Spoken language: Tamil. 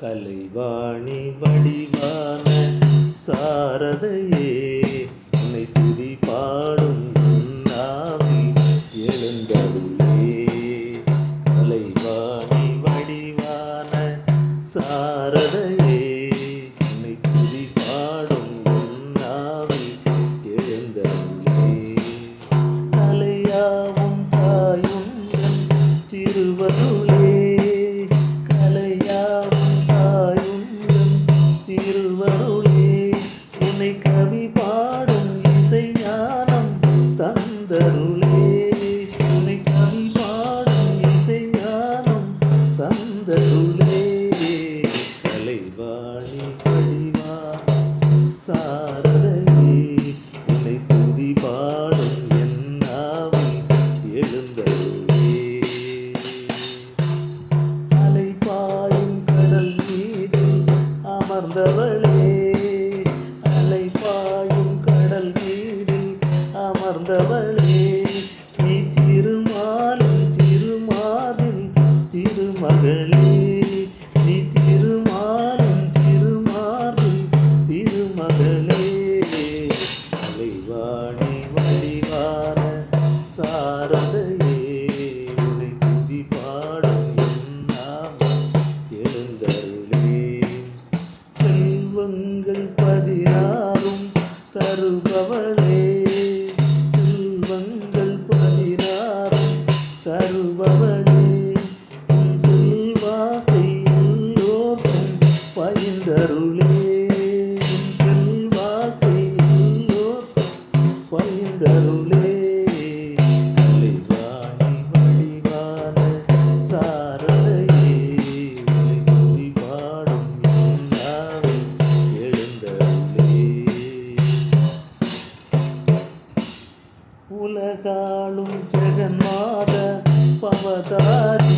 கலைவாணி வடிவான சாரதையே உன்னை துதி பாடும் நாவி எழுந்தருளே. கலைவாணி வடிவான சாரதையே தந்தருளே கலைவாணி கழிவா சாரதையே உன்னை துதி பாடும் என்னாவை எழுந்தருளே அலைபாயும் கடல் மீது அமர்ந்தவர் உலகாளும் ஜெகன்மாத பவதாரி